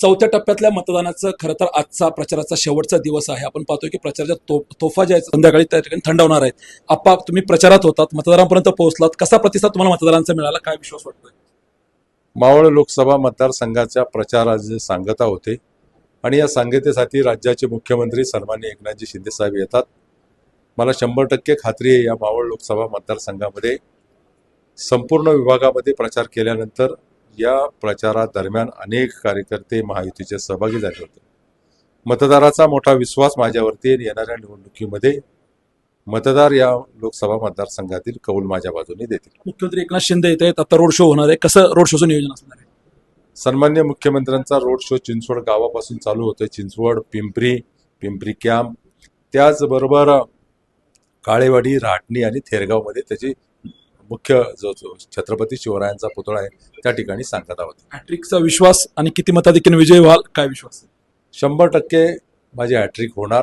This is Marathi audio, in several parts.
चौथ्या टप्प्यातल्या मतदानाचं खरं तर आजचा प्रचाराचा शेवटचा दिवस आहे. आपण पाहतोय की प्रचाराच्या तो तोफा ज्या आहेत संध्याकाळी त्या ठिकाणी थंडावणार आहेत. आप्पा तुम्ही प्रचारात होतात मतदारांपर्यंत पोहोचलात. कसा प्रतिसाद तुम्हाला मतदारांचा मिळाला? काय विश्वास वाटतोय? मावळ लोकसभा मतदारसंघाच्या प्रचाराचे सांगता होते आणि या सांगतेसाठी राज्याचे मुख्यमंत्री सन्मान्य एकनाथजी शिंदेसाहेब येतात. मला शंभर टक्के खात्री आहे या मावळ लोकसभा मतदारसंघामध्ये संपूर्ण विभागामध्ये प्रचार केल्यानंतर या प्रचारादरम्यान अनेक कार्यकर्ते महायुतीचे सहभागी झाले होते. मतदाराचा मोठा विश्वास माझ्यावरती. येणाऱ्या निवडणुकीमध्ये मतदार या लोकसभा मतदारसंघातील कौल माझ्या बाजूने देतील. मुख्यमंत्री एकनाथ शिंदे येत आहेत आता रोड शो होणार आहे. कसं रोड शोचं नियोजन असणार आहे? सन्मान्य मुख्यमंत्र्यांचा रोड शो चिंचवड गावापासून चालू होतोय. चिंचवड पिंपरी पिंपरी कॅम्प. त्याचबरोबर काळेवाडी राहटणी आणि थेरगावमध्ये त्याची मुख्य जो छत्रपती शिवरायांचा पुतळा आहे त्या ठिकाणी सांगता होती हॅट्रिकचा विश्वास आणि किती मताधिक्याने विजय व्हाल काय विश्वास? शंभर टक्के माझी हॅट्रिक होणार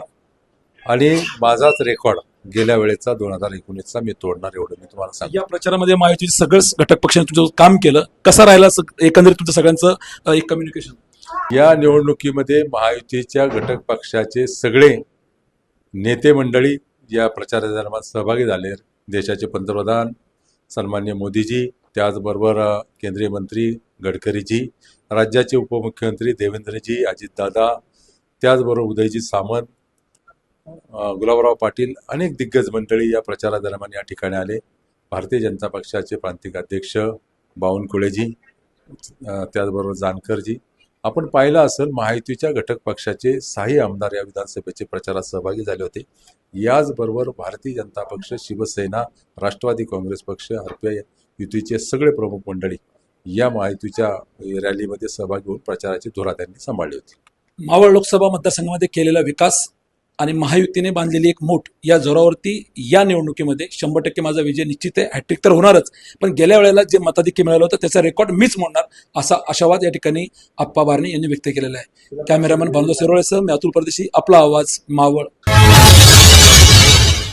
आणि माझाच रेकॉर्ड गेल्या वेळेचा दोन हजार एकोणीसचा मी तोडणार एवढं मी तुम्हाला सांगतो. या प्रचारामध्ये महायुतीचे सगळेच घटक पक्षाने तुमचं काम केलं. कसा राहिला एकंदरीत तुमचं सगळ्यांचं एक कम्युनिकेशन या निवडणुकीमध्ये महायुतीच्या घटक पक्षाचे सगळे नेते मंडळी या प्रचारादरम्यान सहभागी झाले. देशाचे पंतप्रधान सन्मान्य मोदीजी त्याचबरोबर केंद्रीय मंत्री गडकरीजी राज्याचे उपमुख्यमंत्री देवेंद्रजी अजितदादा त्याचबरोबर उदयजी सामंत गुलाबराव पाटील अनेक दिग्गज मंडळी या प्रचारादरम्यान या ठिकाणी आले. भारतीय जनता पक्षाचे प्रांतिक अध्यक्ष बावनकुळेजी त्याचबरोबर जानकरजी आपण पाहिलं असेल महायुतीच्या घटक पक्षाचे सहाही आमदार या विधानसभेचे प्रचारात सहभागी झाले होते. याचबरोबर भारतीय जनता पक्ष शिवसेना राष्ट्रवादी काँग्रेस पक्ष आरपीआय युतीचे सगळे प्रमुख मंडळी या महायुतीच्या रॅलीमध्ये सहभागी होऊन प्रचाराची धुरा त्यांनी सांभाळली होती. मावळ लोकसभा मतदारसंघामध्ये केलेला विकास आणि महायुतीने बांधलेली एक मोठ या जोरावरती या निवडणुकीमध्ये शंभर टक्के माझा विजय निश्चित आहे. हॅट्रिक तर होणारच. पण गेल्या वेळेला जे मताधिक्य मिळालं होतं त्याचा रेकॉर्ड मीच मोडणार असा आशावाद या ठिकाणी आप्पा बारणे यांनी व्यक्त केलेला आहे. कॅमेरामॅन भानुदास शिरोळेसह मी अतुल परदेशी आपला आवाज मावळ.